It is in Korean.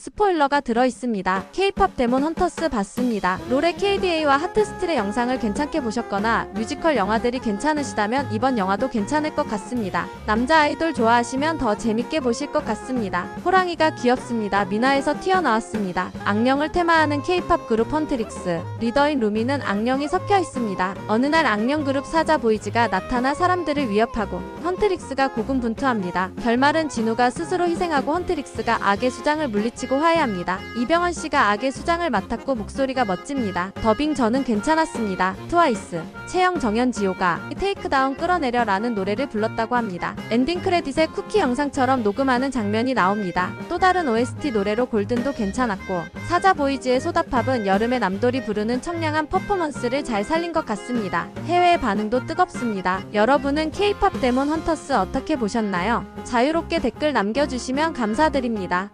스포일러가 들어있습니다. K-팝 데몬 헌터스 봤습니다. 롤의 KDA와 하트스틸의 영상을 괜찮게 보셨거나 뮤지컬 영화들이 괜찮으시다면 이번 영화도 괜찮을 것 같습니다. 남자 아이돌 좋아하시면 더 재밌게 보실 것 같습니다. 호랑이가 귀엽습니다. 미나에서 튀어나왔습니다. 악령을 테마하는 K-팝 그룹 헌트릭스. 리더인 루미는 악령이 섞여 있습니다. 어느 날 악령 그룹 사자 보이즈가 나타나 사람들을 위협하고 헌트릭스가 고군분투합니다. 결말은 진우가 스스로 희생하고 헌트릭스가 악의 수장을 물리치고 화해합니다. 이병헌 씨가 악의 수장을 맡았고 목소리가 멋집니다. 더빙 저는 괜찮았습니다. 트와이스. 채영 정연지호가 테이크다운 끌어내려라는 노래를 불렀다고 합니다. 엔딩 크레딧에 쿠키 영상처럼 녹음하는 장면이 나옵니다. 또 다른 OST 노래로 골든도 괜찮았고 사자 보이즈의 소다팝은 여름에 남돌이 부르는 청량한 퍼포먼스를 잘 살린 것 같습니다. 해외 반응도 뜨겁습니다. 여러분은 K-팝 데몬 헌터스 어떻게 보셨나요? 자유롭게 댓글 남겨주시면 감사드립니다.